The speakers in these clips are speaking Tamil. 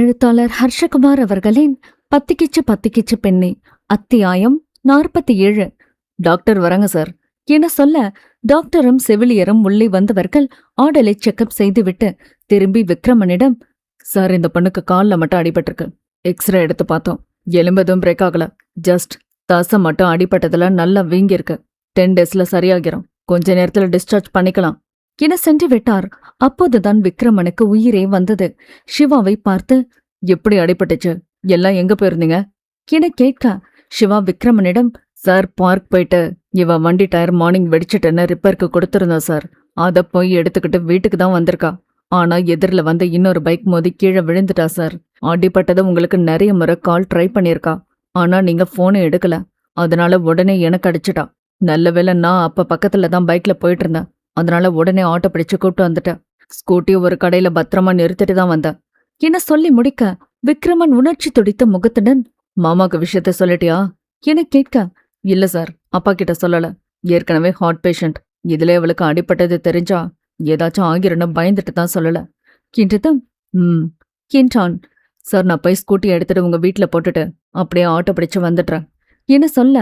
எழுத்தாளர் ஹர்ஷகுமார் அவர்களின் பத்திக்கிச்சு பத்திக்கிச்சு பெண்ணே. அத்தியாயம் நாற்பத்தி ஏழு டாக்டர் வரங்க சார். என சொல்ல டாக்டரும் செவிலியரும் உள்ளே வந்தவர்கள் ஆடலை செக்கப் செய்துவிட்டு திரும்பி விக்ரமனிடம் சார் இந்த பொண்ணுக்கு கால்ல மட்டும் அடிபட்டிருக்கு. எக்ஸ்ரே எடுத்து பார்த்தோம். எலும்பதும் பிரேக் ஆகல. ஜஸ்ட் தசை மட்டும் அடிபட்டதுல நல்லா வீங்கியிருக்கு. டென் டேஸ்ல சரியாகிரும். கொஞ்ச நேரத்துல டிஸ்சார்ஜ் பண்ணிக்கலாம். என சென்று விட்டார் அப்போதுதான் விக்ரமனுக்கு உயிரே வந்தது. சிவாவை பார்த்து எப்படி அடிபட்டுச்சு? எல்லாம் எங்க போயிருந்தீங்க? என கேட்க சிவா விக்ரமனிடம் சார் பார்க் போயிட்டு இவ வண்டி டயர் மார்னிங் வெடிச்சிட்டுன்னு ரிப்பேருக்கு கொடுத்துருந்தா சார். அத போய் எடுத்துக்கிட்டு வீட்டுக்கு தான் வந்திருக்கா. ஆனா எதிரில் வந்த இன்னொரு பைக் மோதி கீழே விழுந்துட்டா சார். அடிபட்டதை உங்களுக்கு நிறைய முறை கால் ட்ரை பண்ணியிருக்கா. ஆனா நீங்க போனை எடுக்கல. அதனால உடனே எனக்கு அடிச்சிட்டா. நல்ல வேலை நான் அப்ப பக்கத்துல தான் பைக்ல போயிட்டு இருந்தேன். அதனால உடனே ஆட்டோ பிடிச்சு கூப்பிட்டு வந்துட்டேன். ஸ்கூட்டி ஒரு கடையில பத்திரமா நிறுத்திட்டு தான் வந்தேன். என்ன சொல்லி முடிக்க? விக்ரமன் உணர்ச்சி துடித்த முகத்துடன் மாமாக்கு விஷயத்த சொல்லிட்டியா? என கேட்க? இல்ல சார் அப்பா கிட்ட சொல்லல. ஏற்கனவே ஹார்ட் பேஷண்ட். இதுல அவளுக்கு அடிபட்டது தெரிஞ்சா ஏதாச்சும் ஆகிரன்னு பயந்துட்டு தான் சொல்லல. என்றதும் ம். என்றான் சார் நான் போய் ஸ்கூட்டி எடுத்துட்டு உங்க வீட்ல போட்டுட்டு அப்படியே ஆட்டோ பிடிச்சு வந்துடுறேன். என்ன சொல்ல?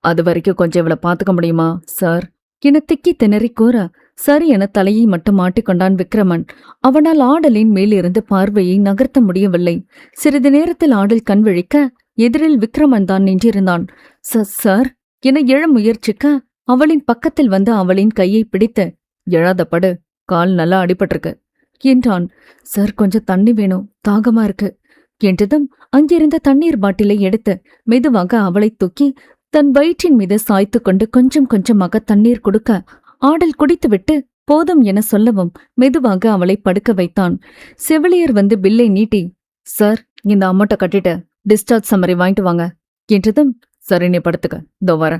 அது வரைக்கும் கொஞ்சம் இவளை பாத்துக்க முடியுமா? சார் என திக்கி திணறி கூற சரி என தலையை மட்டும் மாட்டிக்கொண்டான் விக்ரமன். அவனால் ஆடலின் மேலிருந்து பார்வையை நகர்த்த முடியவில்லை. சிறிது நேரத்தில் ஆடல் கண் விழிக்க எதிரில் விக்ரமன் தான் நின்றிருந்தான். "ச- சார் என எழ முயற்சிக்க அவளின் பக்கத்தில் வந்து அவளின் கையை பிடித்து எழாத படு கால் நல்லா அடிபட்டிருக்கு என்றான். சார் கொஞ்சம் தண்ணி வேணும் தாகமா இருக்கு என்றதும் அங்கிருந்த தண்ணீர் பாட்டிலை எடுத்து மெதுவாக அவளை தூக்கி தன் வயிற்றின் மீது சாய்த்து கொண்டு கொஞ்சம் கொஞ்சமாக தண்ணீர் கொடுக்க ஆடல் குடித்துவிட்டு போதும் என சொல்லவும் மெதுவாக அவளை படுக்க வைத்தான். செவிலியர் வந்து பில்லை நீட்டி சார் இந்த அமௌண்ட்டை கட்டிட்டு டிஸ்சார்ஜ் சம்மரி வாங்கிட்டு வாங்க. என்றதும் சரி நீ படுத்துக்க. இதோ வர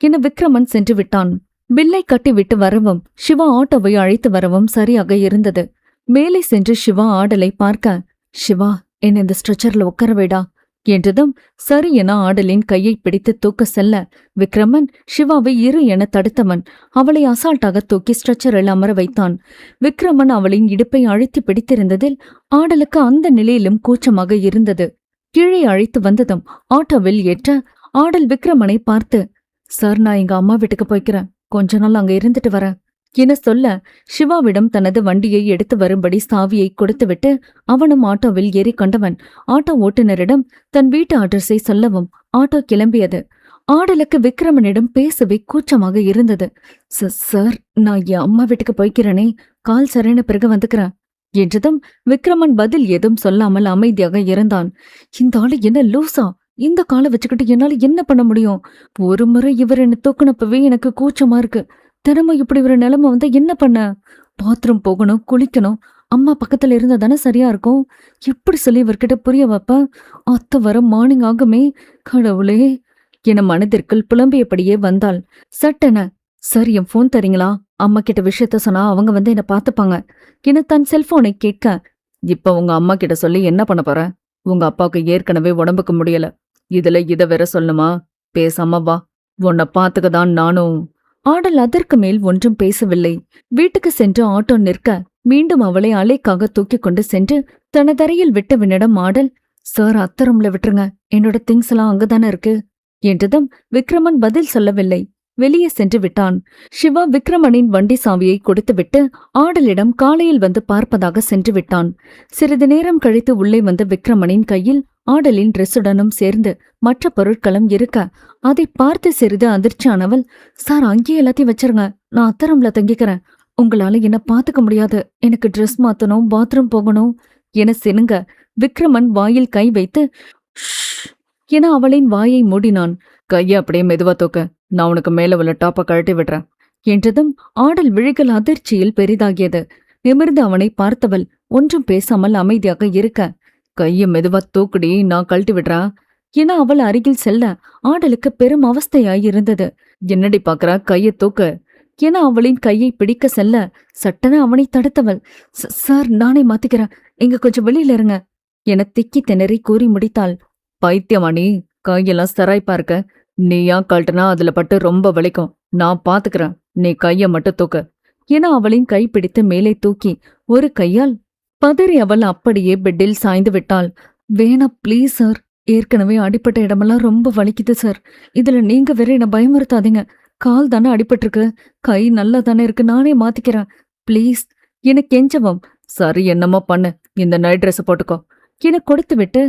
என விக்ரமன் சென்று விட்டான். பில்லை கட்டி விட்டு வரவும் சிவா ஆட்டோவை அழைத்து வரவும் சரியாக இருந்தது. மேலே சென்று சிவா ஆடலை பார்க்க சிவா என்ன இந்த ஸ்ட்ரெச்சர்ல உட்கார வைடா. என்றதும் சரி என ஆடலின் கையை பிடித்து தூக்க செல்ல விக்ரமன் சிவாவை இரு என தடுத்தவன். அவளை அசால்ட்டாக தூக்கி ஸ்ட்ரெச்சரில் அமர வைத்தான். விக்ரமன் அவளின் இடுப்பை அழுத்தி பிடித்திருந்ததில் ஆடலுக்கு அந்த நிலையிலும் கூச்சமாக இருந்தது. கீழே அழைத்து வந்ததும் ஆட்டோவில் ஏற்ற ஆடல் விக்ரமனை பார்த்து சார் நான் எங்க அம்மா வீட்டுக்கு போய்க்கிறேன். கொஞ்ச நாள் அங்க இருந்துட்டு வரேன். என சொல்ல சிவாவிடம் தனது வண்டியை எடுத்து வரும்படி சாவியை கொடுத்துவிட்டு அவனும் ஆட்டோவில் ஏறி கொண்டவன். ஆட்டோ ஓட்டுநரிடம் தன் வீட்டு அட்ரஸை சொல்லவும் ஆட்டோ கிளம்பியது. ஆடலுக்கு விக்ரமனிடம் பேசவே கூச்சமாக இருந்தது. "ச- சார் நான் என் அம்மா வீட்டுக்கு போய்க்கிறேனே கால் சரின பிறகு வந்துக்கிறேன் என்றதும் விக்ரமன் பதில் எதுவும் சொல்லாமல் அமைதியாக இருந்தான். இந்த ஆளு என்ன லூசா? இந்த காலை வச்சுக்கிட்டு என்னால என்ன பண்ண முடியும்? ஒரு முறை இவர் என்ன தூக்குனப்பவே எனக்கு கூச்சமா இருக்கு. தினமும் இப்படி ஒரு நிலைமை வந்தா என்ன பண்ண? பாத்ரூம் போகணும் குளிக்கணும். அம்மா பக்கத்துல இருந்தா தானே சரியா இருக்கும்? எப்படி சொல்லி இவர்கிட்ட புரிய வைப்ப? அத்தை வர மார்னிங் ஆகுமே. கடவுளே. என மனதிற்குள் புலம்பியபடியே வந்தாள். சட்டென சார் என் ஃபோன் தரீங்களா? அம்மா கிட்ட விஷயத்த சொன்னா அவங்க வந்து என்ன பார்த்துப்பாங்க. என தன் செல்போனை கேட்க இப்ப உங்க அம்மா கிட்ட சொல்லி என்ன பண்ண போற? உங்க அப்பாவுக்கு ஏற்கனவே உடம்புக்கு முடியல. இதுல இத வேற சொல்லணுமா? பேசாம வா. உன்னை பார்த்துக்க தான் நானும் ஆடல் அதற்கு மேல் ஒன்றும் பேசவில்லை. வீட்டுக்கு சென்று ஆட்டோ நிற்க மீண்டும் அவளை அலைக்காக தூக்கிக் கொண்டு சென்று தனதரையில் விட்டவனிடம் ஆடல் சார் அத்தரம்ல விட்டுருங்க. என்னோட திங்ஸ் எல்லாம் அங்கதானே இருக்கு. என்றதும் விக்ரமன் பதில் சொல்லவில்லை. வெளியே சென்று விட்டான். சிவா விக்ரமனின் வண்டி சாவியை கொடுத்துவிட்டு ஆடலிடம் காலையில் வந்து பார்ப்பதாக சென்று விட்டான். சிறிது நேரம் கழித்து உள்ளே வந்த விக்ரமனின் கையில் ஆடலின் ட்ரெஸ்ஸுடனும் சேர்ந்து மற்ற பொருட்களும் இருக்க அதை பார்த்து சிறிது அதிர்ச்சியானவள் சார் அங்கேயே எல்லாத்தையும் வச்சிருங்க. நான் அத்தரம்ல தங்கிக்கிறேன். உங்களால என்ன பாத்துக்க முடியாது. எனக்கு ட்ரெஸ் மாத்தணும் பாத்ரூம் போகணும் என சினுங்க விக்ரமன் வாயில் கை வைத்து என அவளின் வாயை மூடினான். கையை அப்படியே மெதுவா தூக்க. நான் உனக்கு மேல உள்ள டாப்பை கழட்டி விடுறேன். என்றதும் ஆடல் விழிகள் அதிர்ச்சியில் பெரிதாகியது. நிமிர்ந்து அவனை பார்த்தவள் ஒன்றும் பேசாமல் அமைதியாக இருக்க கையை மெதுவா தூக்குடி நான் கழட்டி விடுறா? என அவள் அருகில் செல்ல ஆடலுக்கு பெரும் அவஸ்தையாயிருந்தது என்னடி பாக்குறா? கையை தூக்கு. என அவளின் கையை பிடிக்க செல்ல சட்டன அவனை தடுத்தவள். சார் நானே மாத்திக்கிறேன். இங்க கொஞ்சம் வெளியில இருங்க. என திக்கி திணறி கூறி முடித்தாள். பைத்தியமாணி கையெல்லாம் சராய்ப்பா இருக்க. நீயா கழட்டுனா அதுல பட்டு ரொம்ப வலிக்கும். நான் பாத்துக்கிறேன். நீ கைய மட்டும் தூக்க. என அவளின் கை பிடித்து மேலே தூக்கி ஒரு கையால் பதறி அவள் அப்படியே பெட்டில் சாய்ந்து விட்டாள். வேணா ப்ளீஸ் சார் ஏற்கனவே அடிப்பட்ட இடமெல்லாம் ரொம்ப வலிக்குது சார் இதுல நீங்க வேற என்ன பயமுறுத்தாதீங்க. கால் தானே அடிபட்டிருக்கு. கை நல்லா தானே இருக்கு. நானே மாத்திக்கிறேன். ப்ளீஸ் எனக்கு கெஞ்சவம். சரி என்னமோ பண்ணு. இந்த நைட் ட்ரெஸ் போட்டுக்கோ. என கொடுத்து விட்டு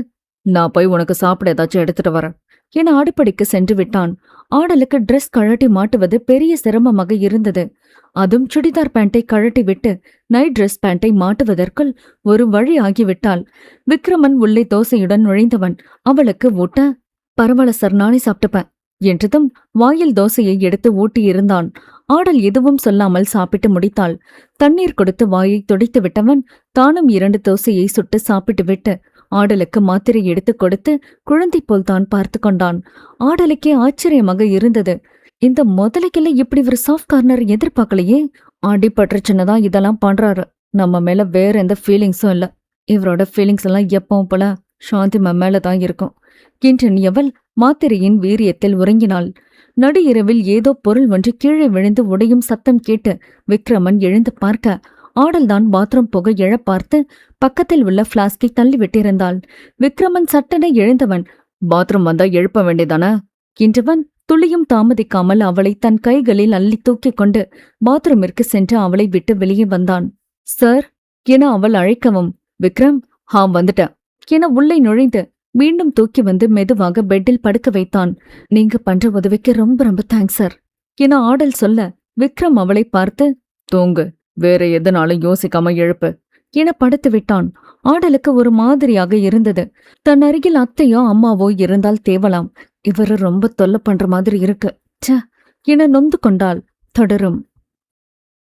நான் போய் உனக்கு சாப்பிட ஏதாச்சும் எடுத்துட்டு வரேன். என அடுப்படிக்கு சென்று விட்டான். ஆடலுக்கு ட்ரெஸ் கழட்டி மாட்டுவது பெரிய சிரமமாக இருந்தது. அதுவும் சுடிதார் பேண்டை கழட்டி விட்டு நைட் ட்ரெஸ் பேண்டை மாட்டுவதற்குள் ஒரு வழி ஆகிவிட்டாள் விக்ரமன் உள்ளே தோசையுடன் நுழைந்தவன் அவளுக்கு ஊட்ட பரவாயில்ல சார் நானே சாப்பிட்டுப்பேன் என்றதும் வாயில் தோசையை எடுத்து ஊட்டியிருந்தான். ஆடல் எதுவும் சொல்லாமல் சாப்பிட்டு முடித்தாள். தண்ணீர் கொடுத்து வாயை துடைத்து விட்டவன் தானும் இரண்டு தோசையை சுட்டு சாப்பிட்டு விட்டு ஆடலுக்கு மாத்திரை எடுத்து கொடுத்து குழந்தை போல் தான் பார்த்து கொண்டான். ஆடலுக்கே ஆச்சரியமாக இருந்தது. இந்த முதலைக்கெல்லாம் இப்படி ஒரு சாஃப்ட் கார்னர் எதிர்பார்க்கலையே? அடிபட்டுருச்சுன்னு தான் இதெல்லாம் பண்றாரு. நம்ம மேல வேற எந்த ஃபீலிங்ஸும் இல்ல. இவரோட ஃபீலிங்ஸ் எல்லாம் எப்பவும் போல சாந்தி மேல தான் இருக்கும். கிண்டன் எவள் மாத்திரையின் வீரியத்தில் உறங்கினாள். நடு இரவில் ஏதோ பொருள் ஒன்று கீழே விழுந்து உடையும் சத்தம் கேட்டு விக்ரமன் எழுந்து பார்க்க ஆடல்தான் பாத்ரூம் போக எழப் பார்த்து பக்கத்தில் உள்ள பிளாஸ்கை தள்ளிவிட்டிருந்தாள். விக்ரமன் சட்டென எழுந்தவன் பாத்ரூம் வந்தா எழுப்ப வேண்டியதானே? என்றவன் துளியும் தாமதிக்காமல் அவளை தன் கைகளில் அள்ளி தூக்கிக் கொண்டு பாத்ரூமிற்கு சென்று அவளை விட்டு வெளியே வந்தான். சார் என அவள் அழைக்கவும் விக்ரம் ஹாம் வந்துட்டேன் என உள்ளே நுழைந்து மீண்டும் தூக்கி வந்து மெதுவாக பெட்டில் படுக்க வைத்தான். நீங்க பண்ற உதவிக்கு ரொம்ப ரொம்ப தேங்க்ஸ் சார் என ஆடல் சொல்ல விக்ரம் அவளை பார்த்து தூங்கு வேற எதனாலும் யோசிக்காம எழுப்பு. என படுத்து விட்டான். ஆடலுக்கு ஒரு மாதிரியாக இருந்தது. தன் அருகில் அத்தையோ அம்மாவோ இருந்தால் தேவலாம். இவரு ரொம்ப தொல்லை பண்ற மாதிரி இருக்கு. ச்ச! என நொந்து கொண்டாள். தொடரும்.